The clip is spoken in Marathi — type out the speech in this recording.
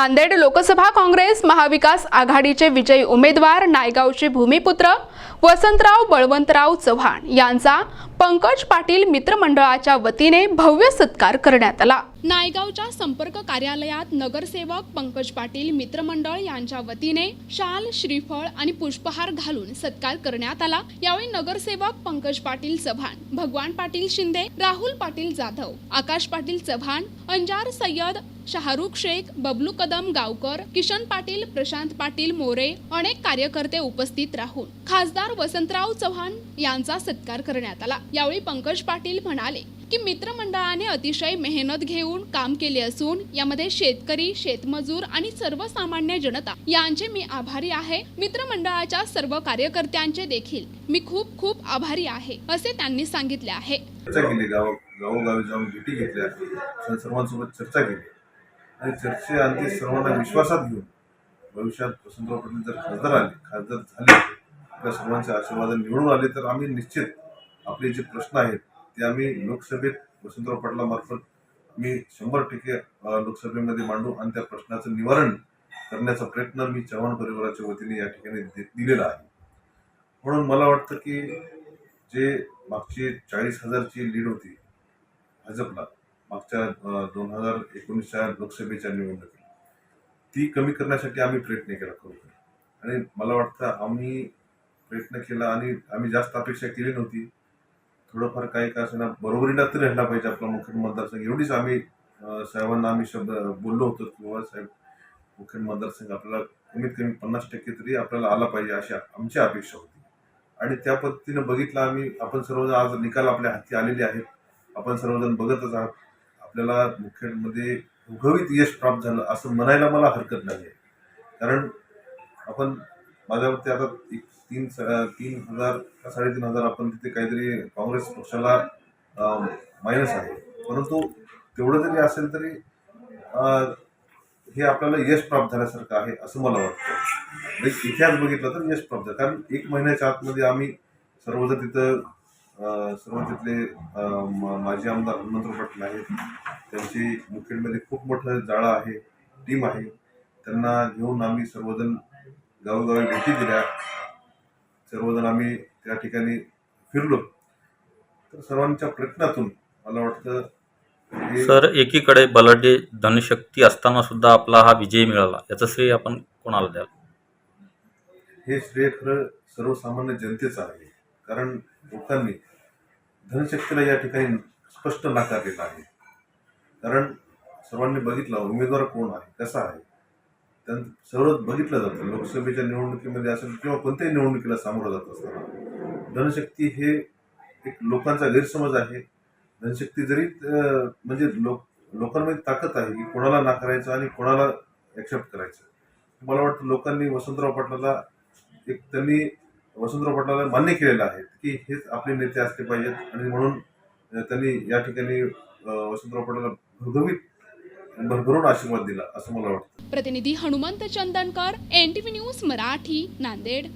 नांदेड लोकसभा काँग्रेस महाविकास आघाडीचे विजयी उमेदवार नायगावचे भूमिपुत्र वसंतराव बळवंतराव चव्हाण यांचा पंकज पाटील मित्रमंडळाच्या वतीने भव्य सत्कार करण्यात आला. नायगावच्या संपर्क कार्यालयात नगरसेवक पंकज पाटील मित्रमंडळ यांच्या वतीने शाल श्रीफळ आणि पुष्पहार घालून सत्कार करण्यात आला. यावेळी नगरसेवक पंकज पाटील चव्हाण भगवान पाटील शिंदे राहुल पाटील जाधव आकाश पाटील चव्हाण अंजार सय्यद शाहरुख शेख बबलू कदम गावकर किशन पाटील प्रशांत पाटील मोरे अनेक कार्यकर्ते उपस्थित राहून खास खासदार वसंतराव चव्हाण यांचा सत्कार करण्यात आला. यावेळी पंकज पाटील म्हणाले की मित्रमंडळाने अतिशय मेहनत घेऊन काम केले असून यामध्ये शेतकरी शेतमजूर आणि सर्वसामान्य जनता यांचे मी आभारी आहे. मित्रमंडळाच्या सर्व कार्यकर्त्यांचे देखील मी खूप खूप आभारी आहे असे त्यांनी सांगितले आहे. गावोगावी जाऊन भेटी घेतल्या. सर्वांसोबत चर्चा केली. आणि चर्चे अंती सर्वांना विश्वासात घेऊन भविष्यात वसंतराव पाटील जर खासदार आले खासदार झाले आपल्या सर्वांच्या आशीर्वादाने निवडून आले तर आम्ही निश्चित आपले जे प्रश्न आहेत ते आम्ही लोकसभेत वसंतराव पाटलामार्फत मी शंभर टक्के लोकसभेमध्ये मांडू आणि त्या प्रश्नाचं निवारण करण्याचा प्रयत्न मी चव्हाण परिवाराच्या वतीने या ठिकाणी दि- दिलेला आहे. म्हणून मला वाटतं की जे मागची चाळीस हजारची लीड होती भाजपला मागच्या दोन हजार एकोणीसच्या लोकसभेच्या निवडणुकीत ती कमी करण्यासाठी आम्ही प्रयत्न केला खरोखर. आणि मला वाटतं आम्ही प्रयत्न केला आणि आम्ही जास्त अपेक्षा केली नव्हती. थोडंफार काही का असेना बरोबरीला तरी राहिला पाहिजे आपला मुख्य मतदारसंघ. एवढीच आम्ही साहेबांना आम्ही शब्द बोललो होतो की बाबा साहेब मुख्य मतदारसंघ आपल्याला कमीत कमी पन्नास टक्के तरी आपल्याला आला पाहिजे अशी आमची अपेक्षा होती. आणि त्या पद्धतीनं बघितलं आम्ही आपण सर्वजण आज निकाल आपल्या हाती आलेले आहेत. आपण सर्वजण बघतच आहात. आपल्याला मुख्यमध्ये घवघवीत यश प्राप्त झालं असं म्हणायला मला हरकत नाही आहे कारण आपण माझ्यावरती आता एक तीन स- तीन हजार का साडेतीन हजार आपण तिथे काहीतरी काँग्रेस पक्षाला मायनस आहे. परंतु तेवढं जरी असेल तरी हे आपल्याला यश प्राप्त झाल्यासारखं आहे असं मला वाटतं. एक इतिहास बघितला तर यश प्राप्त झालं. कारण एक महिन्याच्या आतमध्ये आम्ही सर्वजण तिथं सर्व तिथले माजी आमदार हनुमंतराव पाटील आहेत. त्यांची मुखेडमध्ये खूप मोठं जाळं आहे टीम आहे. त्यांना घेऊन आम्ही सर्वजण गावोगावी भेटी दिल्या. सर्वजण आम्ही त्या ठिकाणी फिरलो. तर सर्वांच्या प्रयत्नातून मला वाटतं सर एकीकडे बलाढ्य धनशक्ती असताना सुद्धा आपला हा विजय मिळाला. याचं श्रेय आपण कोणाला द्याल? हे श्रेय खरं सर्वसामान्य जनतेचं आहे. कारण लोकांनी धनशक्तीला या ठिकाणी स्पष्ट नाकारलेलं आहे. कारण सर्वांनी बघितलं उमेदवार कोण आहे कसा आहे? त्यां सर्व बघितलं जातं. लोकसभेच्या निवडणुकीमध्ये असेल किंवा कोणत्याही निवडणुकीला सामोरं जात असताना. धनशक्ती हे एक लोकांचा गैरसमज आहे. धनशक्ती जरी म्हणजे लोक लोकांमध्ये ताकद आहे की कोणाला नाकारायचं आणि कोणाला ॲक्सेप्ट करायचं. मला वाटतं लोकांनी वसंतराव पाटलाला एक त्यांनी वसंतराव पाटलाला मान्य केलेलं आहे की हेच आपले नेते असले पाहिजेत आणि म्हणून त्यांनी या ठिकाणी वसंतराव पाटलाला घवघवीत भरभरून आशीर्वाद दिला असं मला वाटतं. प्रतिनिधी हनुमंत चंदनकर एनटीव्ही न्यूज मराठी नांदेड.